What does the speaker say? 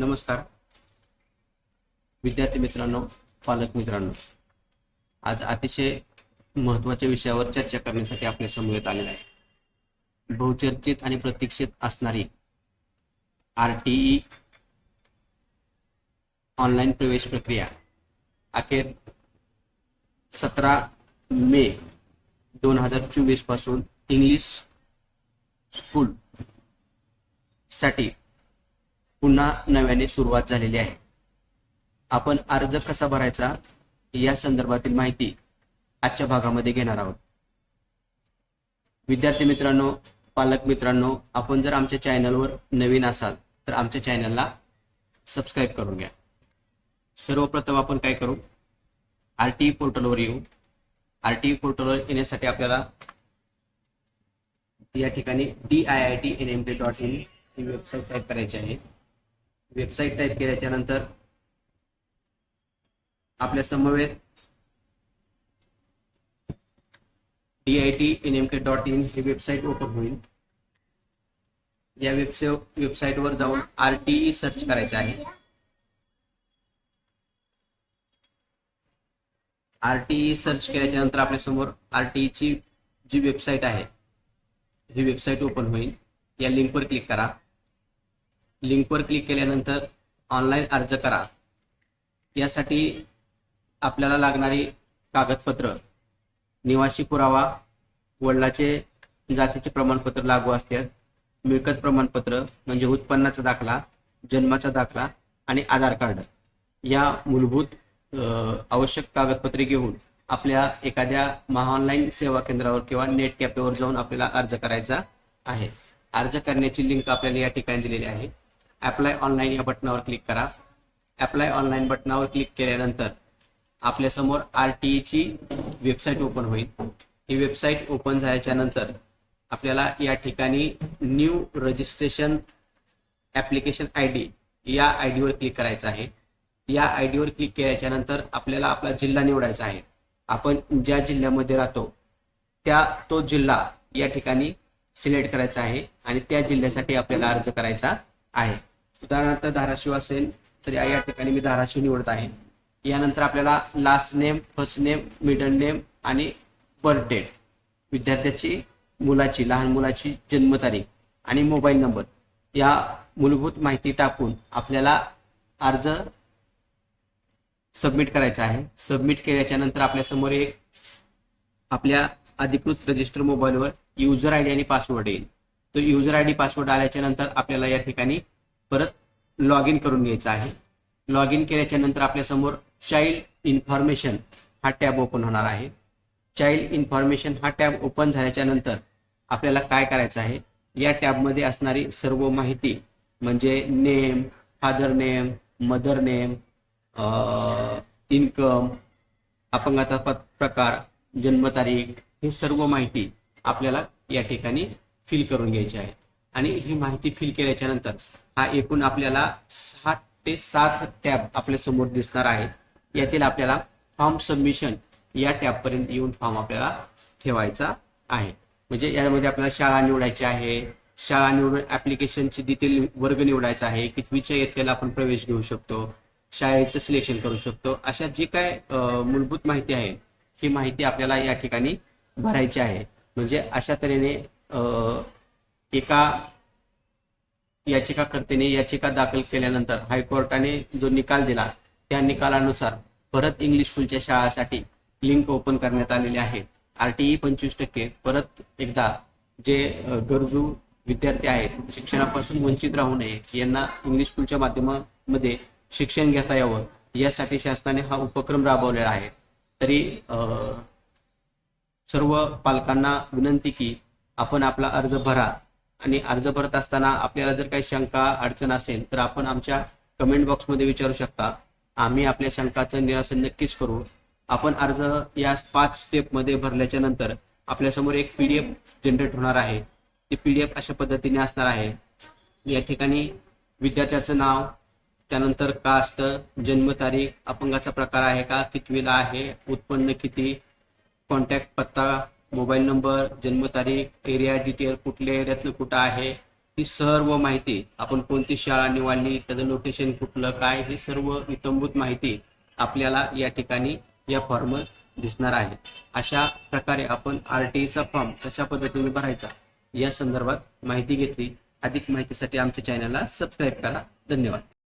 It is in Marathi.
नमस्कार. विद्यार्थी मित्रांनो पालक मित्रांनो आज अतिशय महत्त्वाच्या विषयावर चर्चा करण्यासाठी आपल्या समवेत आलेला आहे. बहुचर्चित आणि प्रतीक्षित असणारी आर टी ई ऑनलाईन प्रवेश प्रक्रिया अखेर सतरा मे दोन हजार चोवीसपासून इंग्लिश स्कूल साठी पुन्हा नव्याने सुरुवात झालेली आहे. आपण अर्ज कसा भरायचा या संदर्भातील माहिती आजच्या भागामध्ये घेणार आहोत. विद्यार्थी मित्रांनो पालक मित्रांनो आपण जर आमच्या चॅनलवर नवीन असाल तर आमच्या चॅनलला सबस्क्राईब करून घ्या. सर्वप्रथम आपण काय करू? आर टी पोर्टलवर येऊ. आर टी पोर्टलवर येण्यासाठी आपल्याला या ठिकाणी D I I T N M T dot in he website type करायची आहे. वेबसाईट टाईप केल्याच्यानंतर आपल्या समवेत D I T N M K dot in he website open होईल. या वेबसाईट वेबसाईटवर जाऊन आर टी सर्च करायचे आहे. आर टी सर्च केल्याच्यानंतर आपल्यासमोर आर टी ची जी वेबसाईट आहे ही वेबसाईट ओपन होईल. या लिंकवर क्लिक करा. लिंकवर क्लिक केल्यानंतर ऑनलाईन अर्ज करा. यासाठी आपल्याला लागणारी कागदपत्र निवासी पुरावा वडिलाचे जातीचे प्रमाणपत्र लागू असतात मिळकत प्रमाणपत्र म्हणजे उत्पन्नाचा दाखला जन्माचा दाखला आणि आधार कार्ड. या मूलभूत आवश्यक कागदपत्रे घेऊन आपल्या एखाद्या महाऑनलाईन सेवा केंद्रावर किंवा नेट कॅफेवर जाऊन आपल्याला अर्ज करायचा आहे. अर्ज करण्याची लिंक आपल्याला या ठिकाणी दिलेली आहे. अप्लाय ऑनलाईन या बटनावर क्लिक करा. अप्लाय ऑनलाईन बटनावर क्लिक केल्यानंतर आपल्यासमोर आर टी ची वेबसाईट ओपन होईल. ही वेबसाईट ओपन झाल्याच्यानंतर आपल्याला या ठिकाणी new registration application I D या आय डीवर क्लिक करायचं आहे. या आय डीवर क्लिक केल्याच्यानंतर आपल्याला आपला जिल्हा निवडायचा आहे. आपण ज्या जिल्ह्यामध्ये राहतो त्या तो जिल्हा या ठिकाणी सिलेक्ट करायचा आहे आणि त्या जिल्ह्यासाठी आपल्याला अर्ज करायचा आहे. उदाहरणार्थ धाराशिव असेल तर या या ठिकाणी मी धाराशिव निवडत आहे. यानंतर आपल्याला last name first name middle name आणि बर्थ डेट विद्यार्थ्याची मुलाची लहान मुलाची जन्मतारीख आणि मोबाईल नंबर या मूलभूत माहिती टाकून आपल्याला अर्ज सबमिट करायचा आहे. सबमिट केल्याच्यानंतर आपल्यासमोर एक आपल्या अधिकृत रजिस्टर मोबाईलवर युजर आय डी आणि पासवर्ड येईल. तो युजर आय डी पासवर्ड आल्याच्यानंतर आपल्याला या ठिकाणी परत लॉग इन करून घ्यायचं आहे. लॉग इन केल्याच्यानंतर आपल्यासमोर चाइल्ड इन्फॉर्मेशन हा टॅब ओपन होणार आहे. चाइल्ड इन्फॉर्मेशन हा टॅब ओपन झाल्याच्यानंतर आपल्याला काय करायचं आहे? या टॅबमध्ये असणारी सर्व माहिती म्हणजे name father name mother name income अपंगाचा प्रकार जन्मतारीख ही सर्व माहिती आपल्याला या ठिकाणी फिल करून घ्यायची आहे. आणि ही माहिती फिल केल्याच्यानंतर हा एकूण आपल्याला सहा ते सात टॅब आपल्यासमोर दिसणार आहेत यातील आपल्याला फॉर्म सबमिशन या टॅब पर्यंत येऊन फॉर्म आपल्याला ठेवायचा आहे. म्हणजे यामध्ये आपल्याला शाळा निवडायची आहे. शाळा निवडून ऍप्लिकेशनची डिटेल वर्ग निवडायचा आहे. कितवीच्या इयत्तेला आपण प्रवेश घेऊ शकतो. शाळेचं सिलेक्शन करू शकतो. अशा जी काय मूलभूत माहिती आहे ही माहिती आपल्याला या ठिकाणी भरायची आहे. म्हणजे अशा तऱ्हेने एका याचिकाकर्त्याने याचिका दाखल केल्यानंतर हायकोर्टाने जो निकाल दिला त्या निकालानुसार परत इंग्लिश स्कूलच्या शाळासाठी लिंक ओपन करण्यात आलेली आहे. आरटीई पंचवीस टक्के परत एकदा जे गरजू विद्यार्थी आहेत शिक्षणापासून वंचित राहू नये यांना इंग्लिश स्कूलच्या माध्यमामध्ये शिक्षण घेता यावं यासाठी शासनाने हा उपक्रम राबवलेला आहे. तरी सर्व पालकांना विनंती की आपण आपला अर्ज भरा आणि अर्ज भरत असताना आपल्याला जर काही शंका अडचण असेल तर आपण आमच्या कमेंट बॉक्समध्ये विचारू शकता. आम्ही आपल्या शंकाचं निरासन नक्कीच करू. आपण अर्ज या पाच स्टेपमध्ये भरल्याच्या नंतर आपल्यासमोर एक पीडीएफ जनरेट होणार आहे. ती पी डी एफ अशा पद्धतीने असणार आहे. या ठिकाणी विद्यार्थ्याचं नाव त्यानंतर कास्ट जन्मतारीख अपंगाचा प्रकार आहे का कितवीला आहे उत्पन्न किती कॉन्टॅक्ट पत्ता मोबाईल नंबर जन्मतारीख एरिया डिटेल कुठल्या एरियातनं कुठं आहे ही सर्व माहिती आपण कोणती शाळा निवडली त्याचं लोकेशन कुठलं काय हे सर्व इतंभूत माहिती आपल्याला या ठिकाणी या फॉर्म दिसणार आहे. अशा प्रकारे आपण आर टी चा फॉर्म कशा पद्धतीने भरायचा या संदर्भात माहिती घेतली. अधिक माहितीसाठी आमच्या चॅनलला सबस्क्राईब करा. धन्यवाद.